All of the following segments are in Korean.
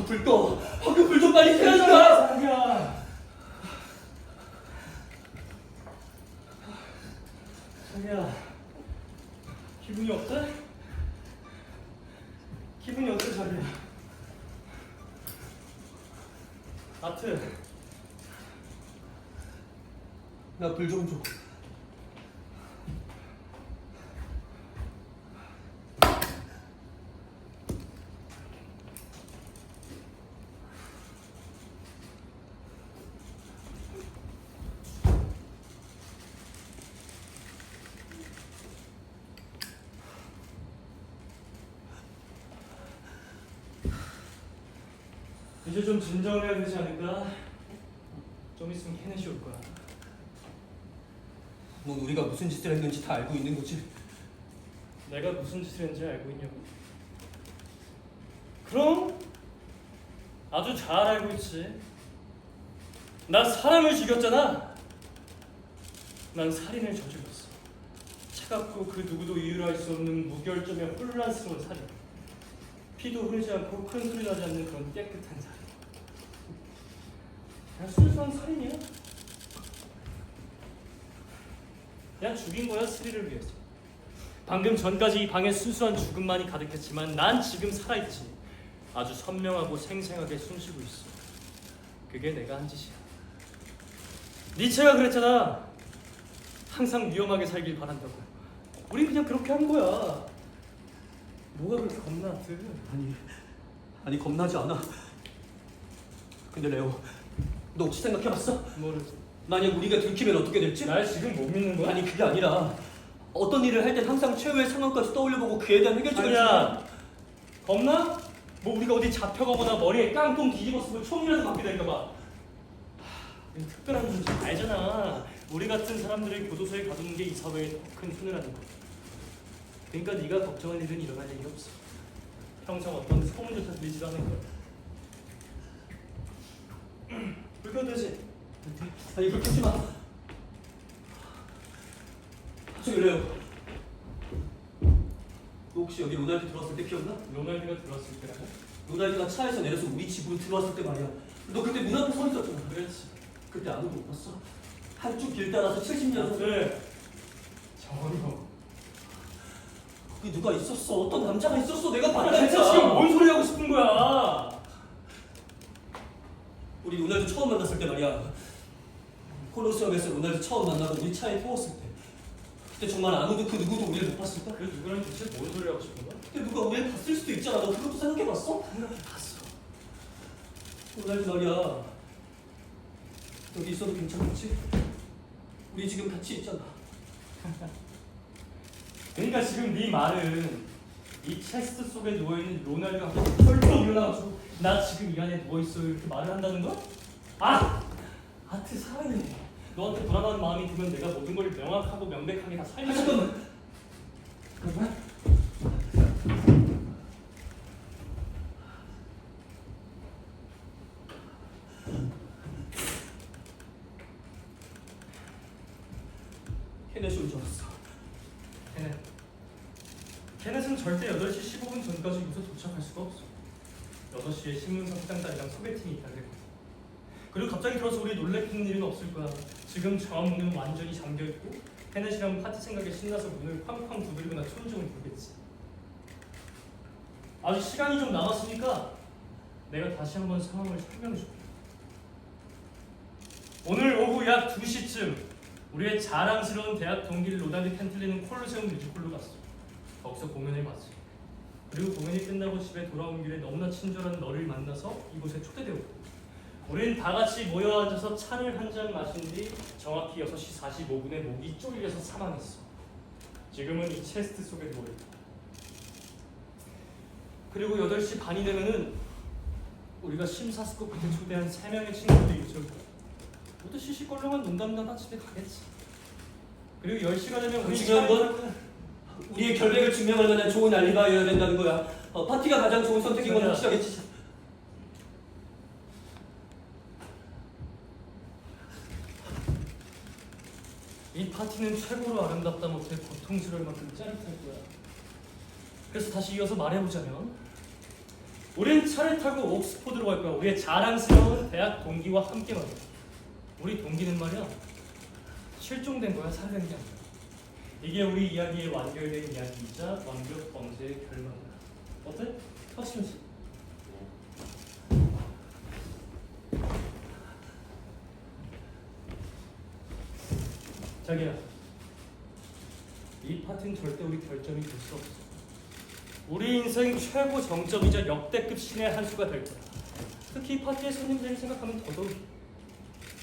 아, 불 꺼. 아, 그불 좀 빨리 켜라. 자기야. 자기야. 기분이 어때? 기분이 어때, 자기야? 아트. 나 불 좀 줘. 이제 좀 진정해야 되지 않을까? 좀 있으면 캐넷이 올 거야. 넌 우리가 무슨 짓을 했는지 다 알고 있는 거지? 내가 무슨 짓을 했는지 알고 있냐고. 그럼 아주 잘 알고 있지. 나 사람을 죽였잖아. 난 살인을 저질렀어. 차갑고 그 누구도 이유로 할 수 없는 무결점의 혼란스러운 살인. 피도 흐르지 않고 큰 소리 나지 않는 그런 깨끗한 살인. 그냥 순수한 살인이야. 그냥 죽인 거야 스릴을 위해서. 방금 전까지 이 방에 순수한 죽음만이 가득했지만 난 지금 살아있지. 아주 선명하고 생생하게 숨쉬고 있어. 그게 내가 한 짓이야. 니체가 그랬잖아. 항상 위험하게 살길 바란다고. 우린 그냥 그렇게 한 거야. 뭐가 그렇게 겁나, 드 아니, 아니 겁나지 않아. 근데 레오, 너 혹시 생각해봤어? 뭐를? 만약 우리가 들키면 어떻게 될지? 날 지금 못 믿는 거야? 아니 그게 아니라 어떤 일을 할 땐 항상 최후의 상황까지 떠올려보고 그에 대한 해결책을 아니야. 겁나? 뭐 우리가 어디 잡혀가거나 머리에 깡통 뒤집었으면 총이라도 맞게 될까봐. 하, 특별한 문제 알잖아. 우리 같은 사람들을 교도소에 가두는 게 이 사회의 더큰 손해라는 거. 그러니까 네가 걱정할 일은 일어날 일이 없어. 평생 어떤 소문조차 들리지도 않을 거야. 불켜되지? 아니 그렇게 하지 마. 저기 레오, 너 혹시 여기 로날드 들어왔을 때 기억나? 로날드가 들어왔을 때라고? 로날드가 차에서 내려서 우리 집으로 들어왔을 때 말이야. 너 그때 문 앞에 서 있었잖아. 그렇지. 그때 아무도 못 봤어. 한쪽 길 따라서 70년 네. 저거. 거기 누가 있었어. 어떤 남자가 있었어. 내가 아, 봤다니까. 대체 지금 뭔 소리 하고 싶은 거야? 우리 로날드 처음 만났을 때 말이야. 콜로세움에서 로날드 처음 만나고 우리 차에 태웠을 때. 그때 정말 아무도 그 누구도 우리를 못 봤을까? 그 누구랑 대체 뭔 소리 하고 싶은 거야? 그때 누가 우리를 봤을 수도 있잖아. 너 그것도 생각해봤어? 봤어. 로날드 말이야. 여기 있어도 괜찮겠지? 우리 지금 같이 있잖아. 그러니까 지금 네 말은 이 체스트 속에 누워있는 로날드가 펄쩍 일어나가지고 나 지금 이 안에 누워있어 이렇게 말을 한다는 거야? 아! 아트 살아있네 너한테 불안한 마음이 들면 내가 모든 걸 명확하고 명백하게 다 아, 살려줘 잠깐만. 잠깐만 헤넷이 온줄 알았어. 걔네 걔네는 절대 8시 15분 전까지 요새 도착할 수가 없어. 6시에 신문사 회장단이랑 소개팅이 있다 그랬거든. 그리고 갑자기 들어서 우리 놀래키는 일은 없을 거야. 지금 정문은 완전히 잠겨있고 헤넷이랑 파티 생각에 신나서 문을 쾅쾅 두드리거나 천정을 부르겠지. 아직 시간이 좀 남았으니까 내가 다시 한번 상황을 설명해줄게. 오늘 오후 약 2시쯤 우리의 자랑스러운 대학 동기 로다드 캔틀리는 콜로세움 뮤지컬로 갔어. 거기서 공연을 봤지. 그리고 공연이 끝나고 집에 돌아온 길에 너무나 친절한 너를 만나서 이곳에 초대되었고 우린 다 같이 모여 앉아서 차를 한 잔 마신 뒤 정확히 6시 45분에 목이 쪼일려서 사망했어. 지금은 이 체스트 속에 누워있다. 그리고 8시 반이 되면은 우리가 심사숙고 끝에 초대한 3명의 친구들이 거야. 모두 시시껄렁한 농담담아 집에 가겠지. 그리고 10시가 되면 우리 중요한 건 우리의 결백을 증명할 만한 좋은 알리바이여야 된다는 거야. 어, 파티가 가장 좋은 선택인 건 확실하겠지. 이 파티는 최고로 아름답다 못해 고통스러울 만큼 짜릿할 거야. 그래서 다시 이어서 말해보자면 우린 차를 타고 옥스포드로 갈 거야. 우리의 자랑스러운 대학 동기와 함께 말이야. 우리 동기는 말이야. 실종된 거야, 살해된 게 아니야. 이게 우리 이야기의 완결된 이야기이자 완벽 범죄의 결말이야. 어때? 확신하지? 자기야, 이 파티는 절대 우리 결점이 될 수 없어. 우리 인생 최고 정점이자 역대급 신의 한 수가 될 거야. 특히 이 파티의 손님들을 생각하면 더더욱.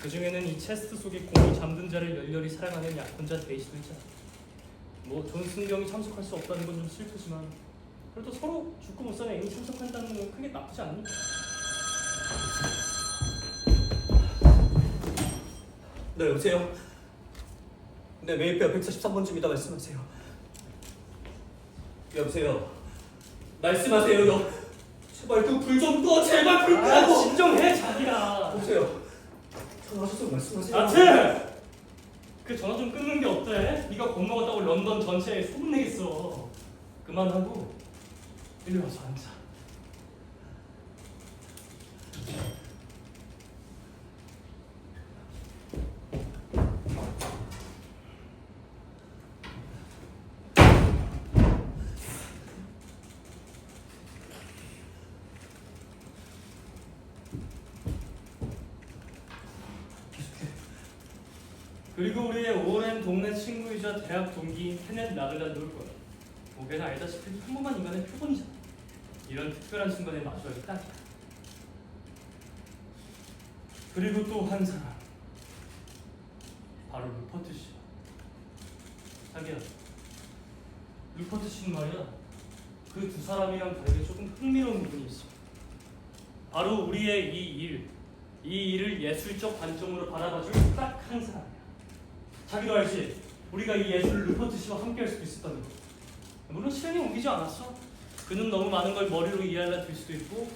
그 중에는 이 체스트 속에 공이 잠든 자를 열렬히 사랑하는 약혼자 데이시도 있잖아. 뭐 존승경이 참석할 수 없다는 건 좀 슬프지만 그래도 서로 죽고 못 사는 애인이 참석한다는 건 크게 나쁘지 않니? 네 여보세요. 네 메이페어 143번쯤이다 말씀하세요. 여보세요. 말씀하세요. 여. 제발 그 불 좀 꺼. 제발 불아 끄고. 진정해 자기야. 여보세요. 전화하셔서 말씀하세요. 아트! 그 전화 좀 끊는 게 어때? 네가 겁먹었다고 런던 전체에 소문내겠어. 그만하고 일리 와서 앉아. 그리고 우리의 오랜 동네 친구이자 대학 동기인 케넷 나들라 놀 거야. 목에는 알다시피 평범한 인간의 표본이잖아. 이런 특별한 순간에 마주할 딱이야. 그리고 또 한 사람. 바로 루퍼트 씨야. 자기야. 루퍼트 씨는 말이야. 그 두 사람이랑 다르게 조금 흥미로운 부분이 있어. 바로 우리의 이 일, 이 일을 예술적 관점으로 바라봐줄 딱 한 사람이야. 자기도 알지? 우리가 이 예술을 루퍼트 씨와 함께 할 수도 있었다는 거. 물론 실행에 옮기지 않았어. 그는 너무 많은 걸 머리로 이해하려 들 수도 있고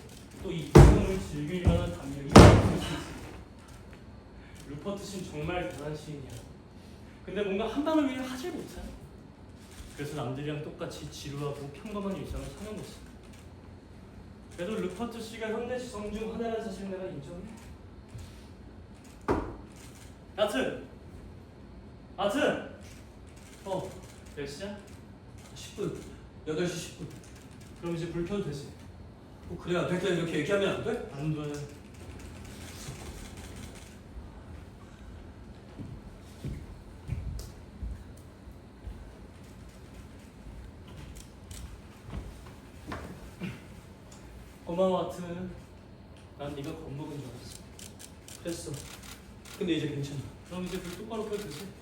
또 이 경험을 만한 감정이 있을 수도 있어. 루퍼트 씨는 정말 대단한 시인이야. 근데 뭔가 한 방을 위해 하질 못해. 그래서 남들이랑 똑같이 지루하고 평범한 일상을 사는 거지. 그래도 루퍼트 씨가 현대 지성 중 하나라는 사실 내가 인정해. 아트! 아트! 어, 몇 시야? 10분. 8시 10분. 그럼 이제 불 켜도 되지? 뭐 그래야 돼. 그냥 이렇게 얘기하면 안 돼? 안 돼. 고마워 아트. 난 네가 겁먹은 줄 알았어. 됐어. 근데 이제 괜찮아. 그럼 이제 불 똑바로 켜도 되지?